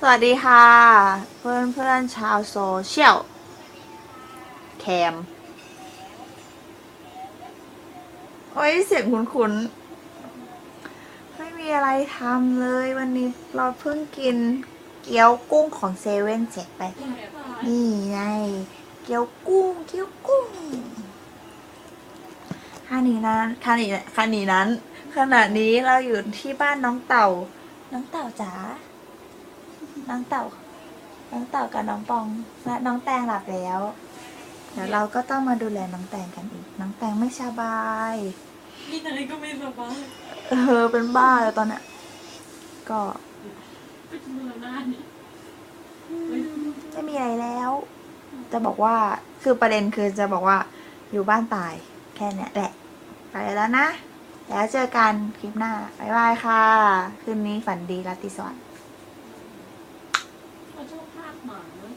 สวัสดีค่ะ เพื่อนเพื่อนชาวโซเชียลแคมโอ้ยเสียงคุ้นๆไม่มีอะไรทำเลยวันนี้เราเพิ่งกินเกี๊ยวกุ้งของเซเว่นเจ็ดไป นี่ไงเกี๊ยวกุ้งเกี๊ยวกุ้งค่านี้นั้นค่านี้ค่านี้นั้นขณะนี้เราอยู่ที่บ้านน้องเต่า น้องเต่าจ๋า น้องเต่า น้องเต่ากับน้องปองและน้องแตงหลับแล้ว เดี๋ยวเราก็ต้องมาดูแลน้องแตงกันอีก น้องแตงไม่สบายกินอะไรก็ไม่สบายเออเป็นบ้าแล้วตอนเนี้ยก็เป็นเมื่อหน้านี่ไม่มีอะไรแล้ว จะบอกว่าคือประเด็นคือจะบอกว่าอยู่บ้านตายแค่เนี้ยแหละ ไปแล้วนะ แล้วเจอกันคลิปหน้า บ๊ายบายค่ะ คืนนี้ฝันดีราตรีสวัสดิ์ เขาชอบภาคหมาเว้ย